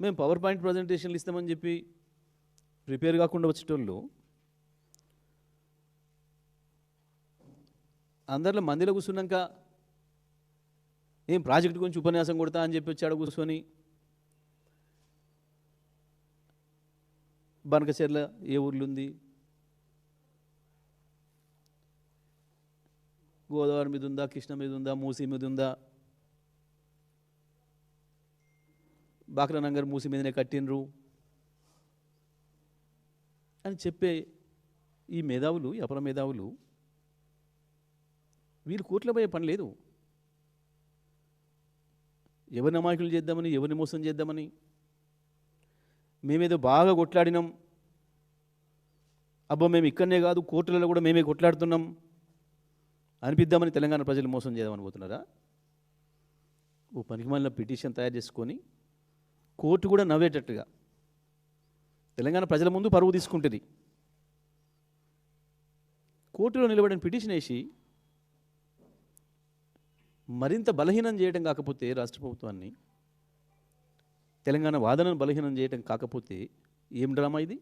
మేము power point ప్రజెంటేషన్లు ఇస్తామని చెప్పి ప్రిపేర్ కాకుండా వచ్చేటోళ్ళు అందరిలో మందిలో కూర్చున్నాక ఏం ప్రాజెక్ట్ గురించి ఉపన్యాసం కొడతా అని చెప్పి వచ్చాడు కూర్చొని. బనకచెర్ల ఏ ఊర్లు ఉంది? గోదావరి మీద ఉందా? కృష్ణ మీద ఉందా? మూసీ మీద ఉందా? బాక్రానంగర్ మూసి మీదనే కట్టినరు అని చెప్పే ఈ మేధావులు ఈ అపర మేధావులు వీళ్ళు కోట్లపోయే పని లేదు. ఎవరిని అమాయకులు చేద్దామని ఎవరిని మోసం చేద్దామని మేమేదో బాగా కొట్లాడినాం. అబ్బా మేము ఇక్కడనే కాదు కోర్టులలో కూడా మేమే కొట్లాడుతున్నాం. అనిపిద్దామని తెలంగాణ ప్రజలు మోసం చేద్దామని పోతున్నారా? ఓ పనికి మళ్ళీ పిటిషన్ తయారు చేసుకొని కోర్టు కూడా నవ్వేటట్టుగా. తెలంగాణ ప్రజల ముందు పరువు తీసుకుంటుంది. కోర్టులో నిలబడిన పిటిషన్ వేసి మరింత బలహీనం చేయడం కాకపోతే రాష్ట్ర ప్రభుత్వాన్ని తెలంగాణ వాదనను బలహీనం చేయడం కాకపోతే ఏం డ్రామా ఇది?